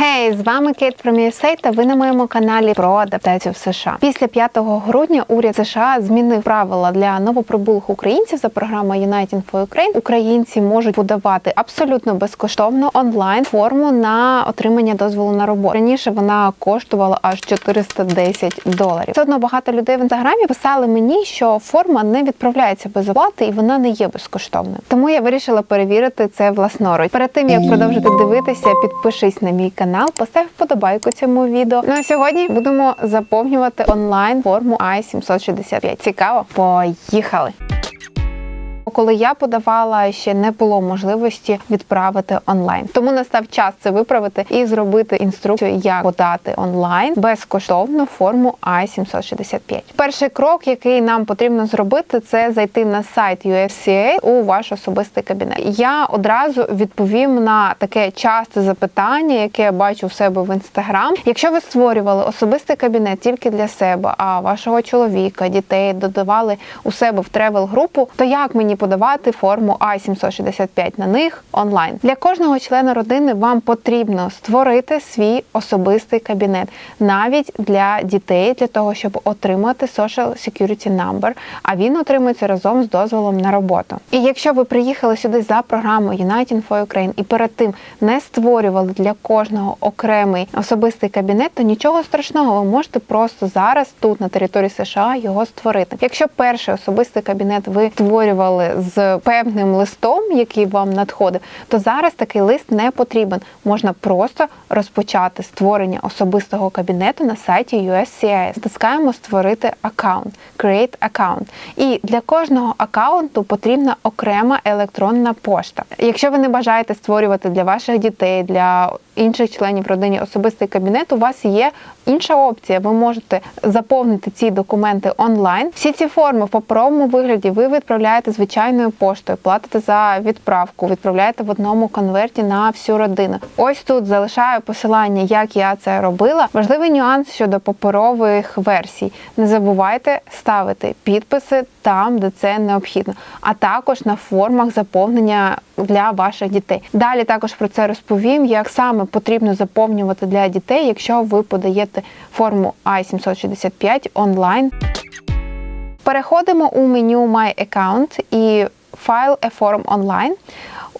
Хей, з вами Кейт from та ви на моєму каналі про адаптацію в США. Після 5 грудня уряд США змінив правила для новоприбулих українців за програмою United for Ukraine. Українці можуть подавати абсолютно безкоштовно онлайн форму на отримання дозволу на роботу. Раніше вона коштувала аж 410 доларів. Все одно багато людей в інстаграмі писали мені, що форма не відправляється без оплати і вона не є безкоштовною. Тому я вирішила перевірити це власноруч. Перед тим як продовжити дивитися, підпишись на мій канал, постав вподобайку цьому відео. Ну а сьогодні будемо заповнювати онлайн форму I-765. Цікаво? Поїхали! Коли я подавала, ще не було можливості відправити онлайн. Тому настав час це виправити і зробити інструкцію, як подати онлайн безкоштовну форму I-765. Перший крок, який нам потрібно зробити, це зайти на сайт USCA у ваш особистий кабінет. Я одразу відповім на таке часте запитання, яке я бачу в себе в інстаграм. Якщо ви створювали особистий кабінет тільки для себе, а вашого чоловіка, дітей додавали у себе в тревел групу, то як мені подавати форму I-765 на них онлайн. Для кожного члена родини вам потрібно створити свій особистий кабінет, навіть для дітей, для того, щоб отримати Social Security Number, а він отримується разом з дозволом на роботу. І якщо ви приїхали сюди за програмою United for Ukraine і перед тим не створювали для кожного окремий особистий кабінет, то нічого страшного, ви можете просто зараз тут на території США його створити. Якщо перший особистий кабінет ви створювали з певним листом, який вам надходив, то зараз такий лист не потрібен. Можна просто розпочати створення особистого кабінету на сайті USCIS. Натискаємо створити аккаунт, Create Account. І для кожного аккаунту потрібна окрема електронна пошта. Якщо ви не бажаєте створювати для ваших дітей, для інших членів родини особистий кабінет, у вас є інша опція. Ви можете заповнити ці документи онлайн. Всі ці форми в паперовому вигляді ви відправляєте звичайною поштою, платите за відправку, відправляєте в одному конверті на всю родину. Ось тут залишаю посилання, як я це робила. Важливий нюанс щодо паперових версій. Не забувайте ставити підписи там, де це необхідно, а також на формах заповнення для ваших дітей. Далі також про це розповім, як саме потрібно заповнювати для дітей, якщо ви подаєте форму I-765 онлайн. Переходимо у меню My Account і File a Form Online.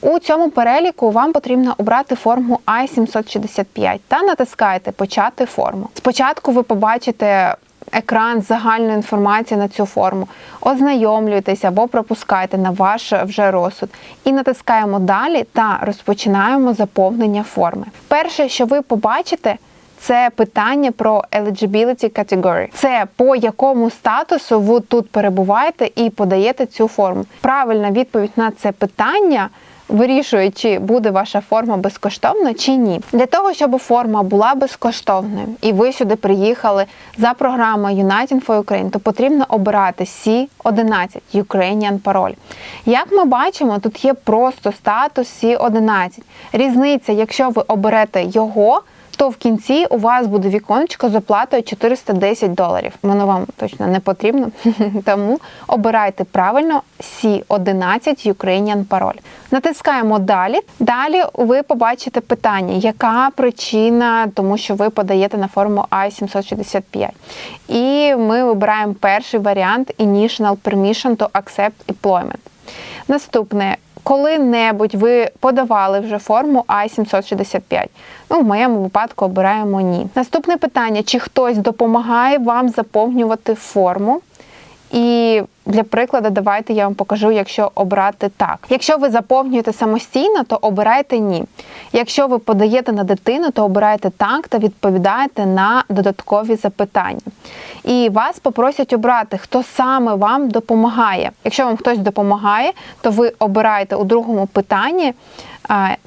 У цьому переліку вам потрібно обрати форму I-765 та натискаєте Почати форму. Спочатку ви побачите екран з загальною інформацією на цю форму. Ознайомлюйтесь або пропускайте на ваш вже розсуд. І натискаємо далі та розпочинаємо заповнення форми. Перше, що ви побачите, це питання про eligibility category. Це по якому статусу ви тут перебуваєте і подаєте цю форму. Правильна відповідь на це питання. Вирішує, чи буде ваша форма безкоштовна чи ні. Для того, щоб форма була безкоштовною і ви сюди приїхали за програмою United for Ukraine, то потрібно обирати C11 Ukrainian пароль. Як ми бачимо, тут є просто статус C11. Різниця, якщо ви оберете його, то в кінці у вас буде віконечко з оплатою 410 доларів. Воно вам точно не потрібно, тому обирайте правильно C11 Ukrainian пароль. Натискаємо далі. Далі ви побачите питання, яка причина, тому що ви подаєте на форму I-765. І ми вибираємо перший варіант Initial Permission to Accept Employment. Наступне. Коли-небудь ви подавали вже форму I-765. Ну, в моєму випадку обираємо ні. Наступне питання: чи хтось допомагає вам заповнювати форму? І для прикладу, давайте я вам покажу, якщо обрати так. Якщо ви заповнюєте самостійно, то обирайте ні. Якщо ви подаєте на дитину, то обирайте так та відповідаєте на додаткові запитання. І вас попросять обрати, хто саме вам допомагає. Якщо вам хтось допомагає, то ви обираєте у другому питанні.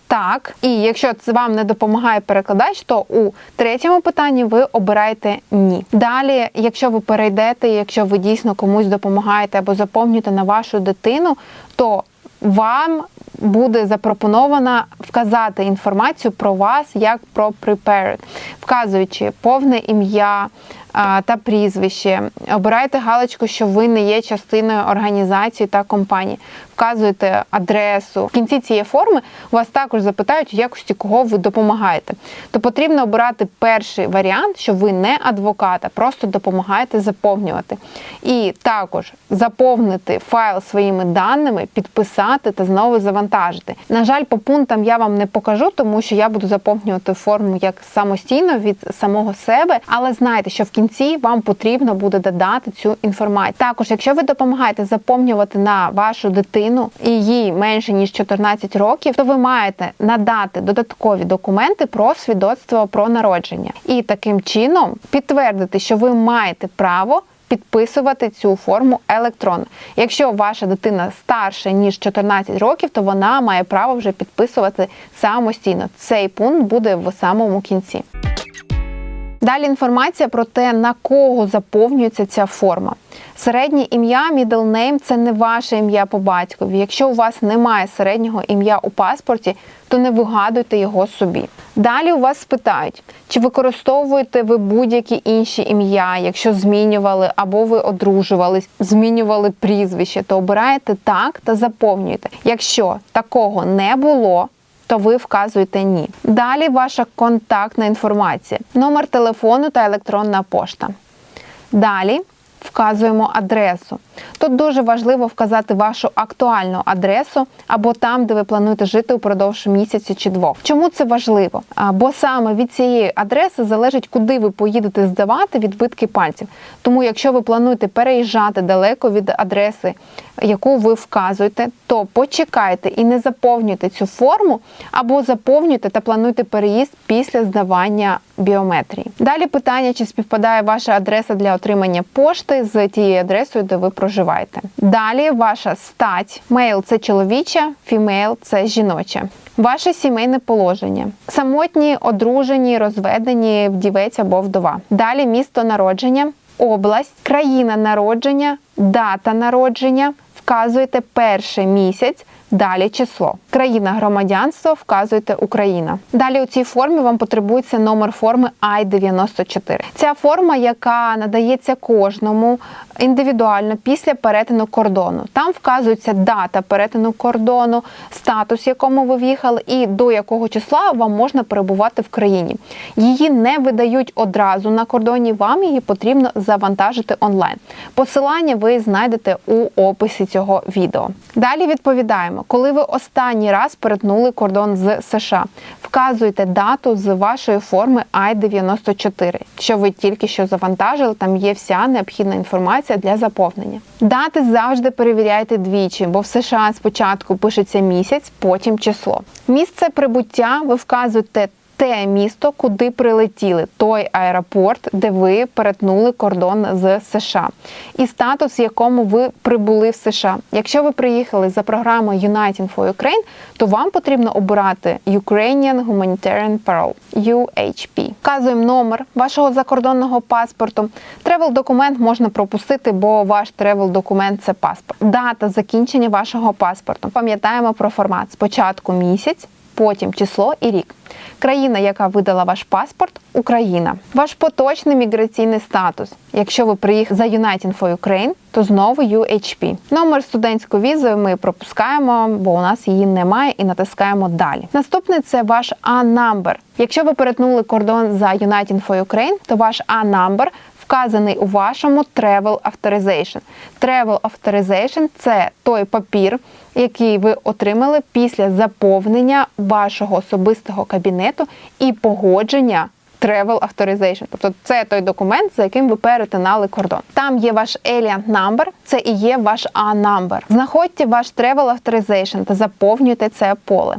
Так, і якщо це вам не допомагає перекладач, то у третьому питанні ви обираєте ні. Далі, якщо ви перейдете, якщо ви дійсно комусь допомагаєте або заповнюєте на вашу дитину, то вам буде запропоновано вказати інформацію про вас як про prepared, вказуючи повне ім'я, та прізвище. Обирайте галочку, що ви не є частиною організації та компанії. Вказуєте адресу. В кінці цієї форми вас також запитають, в якості кого ви допомагаєте. То потрібно обирати перший варіант, що ви не адвокат, а просто допомагаєте заповнювати. І також заповнити файл своїми даними, підписати та знову завантажити. На жаль, по пунктам я вам не покажу, тому що я буду заповнювати форму як самостійно від самого себе. Але знайте, що в кінці вам потрібно буде додати цю інформацію. Також, якщо ви допомагаєте заповнювати на вашу дитину і їй менше ніж 14 років, то ви маєте надати додаткові документи про свідоцтво про народження і таким чином підтвердити, що ви маєте право. Підписувати цю форму електронно. Якщо ваша дитина старша ніж 14 років, то вона має право вже підписувати самостійно. Цей пункт буде в самому кінці. Далі інформація про те, на кого заповнюється ця форма. Середнє ім'я, middle name – це не ваше ім'я по батькові. Якщо у вас немає середнього ім'я у паспорті, то не вигадуйте його собі. Далі у вас спитають, чи використовуєте ви будь-які інші ім'я, якщо змінювали або ви одружувались, змінювали прізвище, то обираєте так та заповнюєте. Якщо такого не було, то ви вказуєте ні. Далі ваша контактна інформація, номер телефону та електронна пошта. Далі вказуємо адресу. Тут дуже важливо вказати вашу актуальну адресу або там, де ви плануєте жити упродовж місяця чи двох. Чому це важливо? Бо саме від цієї адреси залежить, куди ви поїдете здавати відбитки пальців. Тому, якщо ви плануєте переїжджати далеко від адреси, яку ви вказуєте, то почекайте і не заповнюйте цю форму, або заповнюйте та плануйте переїзд після здавання біометрії. Далі питання, чи співпадає ваша адреса для отримання пошти з тією адресою, де ви проживаєте. Далі ваша стать. Мейл це чоловіча, фімейл це жіноче. Ваше сімейне положення. Самотні, одружені, розведені, вдівець або вдова. Далі місто народження, область, країна народження, дата народження. Вказуєте перший місяць, далі число. Країна громадянства вказуєте Україна. Далі у цій формі вам потребується номер форми I-94. Ця форма, яка надається кожному індивідуально після перетину кордону. Там вказується дата перетину кордону, статус, якому ви в'їхали, і до якого числа вам можна перебувати в країні. Її не видають одразу на кордоні. Вам її потрібно завантажити онлайн. Посилання ви знайдете у описі цього відео. Далі відповідаємо, коли ви останній раз перетнули кордон з США. Вказуйте дату з вашої форми I-94, що ви тільки що завантажили. Там є вся необхідна інформація для заповнення. Дати завжди перевіряйте двічі, бо в США спочатку пишеться місяць, потім число. Місце прибуття ви вказуєте те місто, куди прилетіли, той аеропорт, де ви перетнули кордон з США, і статус, якому ви прибули в США. Якщо ви приїхали за програмою Uniting for Ukraine, то вам потрібно обирати Ukrainian Humanitarian Parole UHP. Вказуємо номер вашого закордонного паспорту. Тревел документ можна пропустити, бо ваш тревел документ це паспорт. Дата закінчення вашого паспорту. Пам'ятаємо про формат спочатку місяць потім число і рік. Країна, яка видала ваш паспорт Україна. Ваш поточний міграційний статус. Якщо ви приїхали за United for Ukraine, то знову UHP. Номер студентської візи ми пропускаємо, бо у нас її немає, і натискаємо далі. Наступне це ваш A-number. Якщо ви перетнули кордон за United for Ukraine, то ваш A-number вказаний у вашому Travel Authorization. Travel Authorization – це той папір, який ви отримали після заповнення вашого особистого кабінету і погодження Travel Authorization. Тобто це той документ, за яким ви перетинали кордон. Там є ваш Alien Number, це і є ваш A-Number. Знаходьте ваш Travel Authorization та заповнюйте це поле.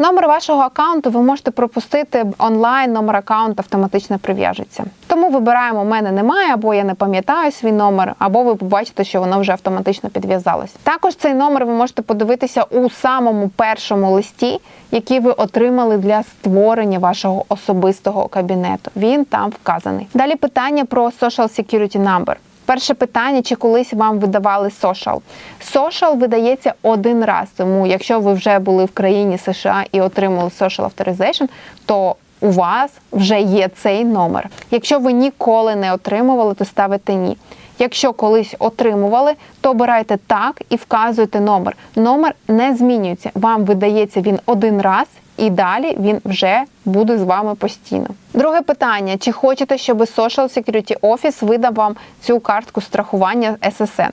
Номер вашого аккаунту ви можете пропустити онлайн, номер аккаунту автоматично прив'яжеться. Тому вибираємо, мене немає, або я не пам'ятаю свій номер, або ви побачите, що воно вже автоматично підв'язалось. Також цей номер ви можете подивитися у самому першому листі, який ви отримали для створення вашого особистого кабінету. Він там вказаний. Далі питання про Social Security Number. Перше питання, чи колись вам видавали social. Social видається один раз, тому якщо ви вже були в країні США і отримали social authorization, то у вас вже є цей номер. Якщо ви ніколи не отримували, то ставите ні. Якщо колись отримували, то обирайте так і вказуєте номер. Номер не змінюється. Вам видається він один раз, і далі він вже буде з вами постійно. Друге питання: чи хочете, щоб Social Security Office видав вам цю картку страхування SSN?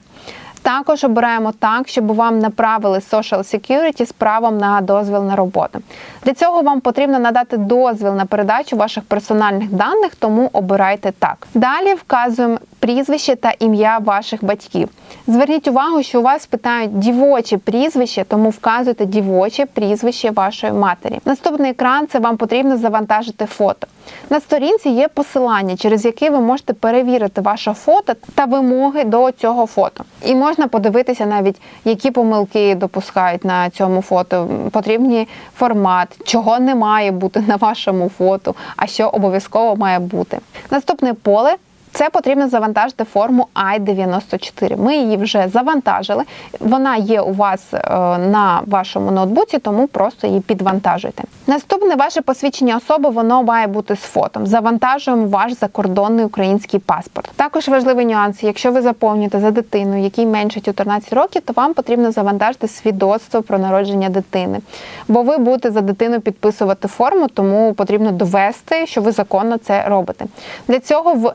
Також обираємо так, щоб вам направили Social Security з правом на дозвіл на роботу. Для цього вам потрібно надати дозвіл на передачу ваших персональних даних, тому обирайте так. Далі вказуємо прізвище та ім'я ваших батьків. Зверніть увагу, що у вас питають дівоче прізвище, тому вказуйте дівоче прізвище вашої матері. Наступний екран це вам потрібно завантажити фото. На сторінці є посилання, через яке ви можете перевірити ваше фото та вимоги до цього фото. І можна подивитися навіть, які помилки допускають на цьому фото, потрібний формат, чого не має бути на вашому фото, а що обов'язково має бути. Наступне поле. Це потрібно завантажити форму I-94. Ми її вже завантажили. Вона є у вас е, на вашому ноутбуці, тому просто її підвантажуйте. Наступне ваше посвідчення особи воно має бути з фотом. Завантажуємо ваш закордонний український паспорт. Також важливий нюанс, якщо ви заповнюєте за дитину, якій менше 14 років, то вам потрібно завантажити свідоцтво про народження дитини. Бо ви будете за дитину підписувати форму, тому потрібно довести, що ви законно це робите. Для цього в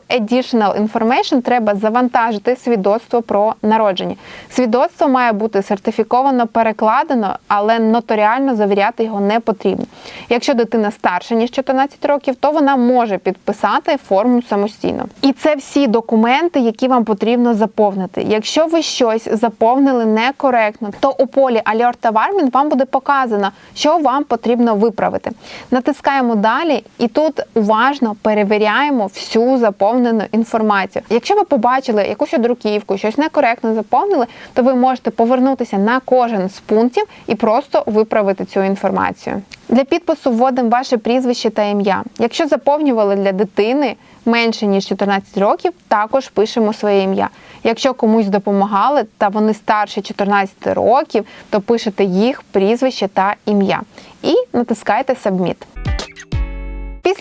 Additional Information треба завантажити свідоцтво про народження. Свідоцтво має бути сертифіковано, перекладено, але нотаріально завіряти його не потрібно. Якщо дитина старша ніж 14 років, то вона може підписати форму самостійно. І це всі документи, які вам потрібно заповнити. Якщо ви щось заповнили некоректно, то у полі Alert та Warning вам буде показано, що вам потрібно виправити. Натискаємо далі, і тут уважно перевіряємо всю заповнену інформацію. Якщо ви побачили якусь друківку, щось некоректно заповнили, то ви можете повернутися на кожен з пунктів і просто виправити цю інформацію. Для підпису вводимо ваше прізвище та ім'я. Якщо заповнювали для дитини менше ніж 14 років, також пишемо своє ім'я. Якщо комусь допомагали та вони старше 14 років, то пишете їх прізвище та ім'я і натискаєте Submit.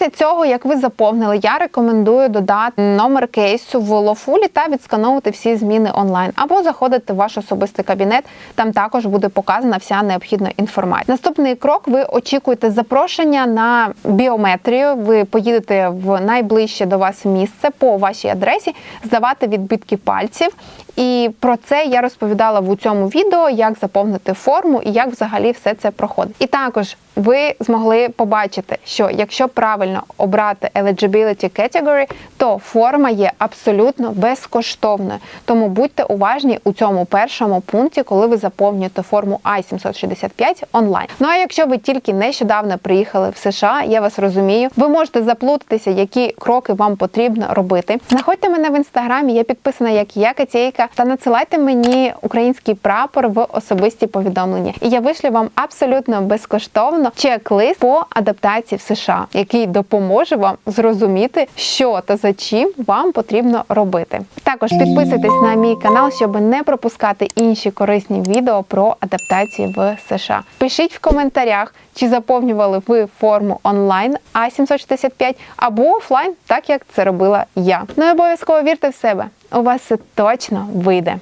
Після цього, як ви заповнили, я рекомендую додати номер кейсу в Лофулі та відскановувати всі зміни онлайн, або заходити в ваш особистий кабінет. Там також буде показана вся необхідна інформація. Наступний крок: ви очікуєте запрошення на біометрію. Ви поїдете в найближче до вас місце по вашій адресі, здавати відбитки пальців. І про це я розповідала в цьому відео, як заповнити форму і як взагалі все це проходить. І також ви змогли побачити, що якщо правильно обрати eligibility category, то форма є абсолютно безкоштовною. Тому будьте уважні у цьому першому пункті, коли ви заповнюєте форму I-765 онлайн. Ну а якщо ви тільки нещодавно приїхали в США, я вас розумію, ви можете заплутатися, які кроки вам потрібно робити. Знаходьте мене в інстаграмі, я підписана як я Катєйка, та надсилайте мені український прапор в особисті повідомлення. І я вишлю вам абсолютно безкоштовно чек-лист по адаптації в США, який допоможе вам зрозуміти, що та за чим вам потрібно робити. Також підписуйтесь на мій канал, щоб не пропускати інші корисні відео про адаптації в США. Пишіть в коментарях, чи заповнювали ви форму онлайн А765 або офлайн, так як це робила я. Ну і обов'язково вірте в себе. У вас це точно вийде.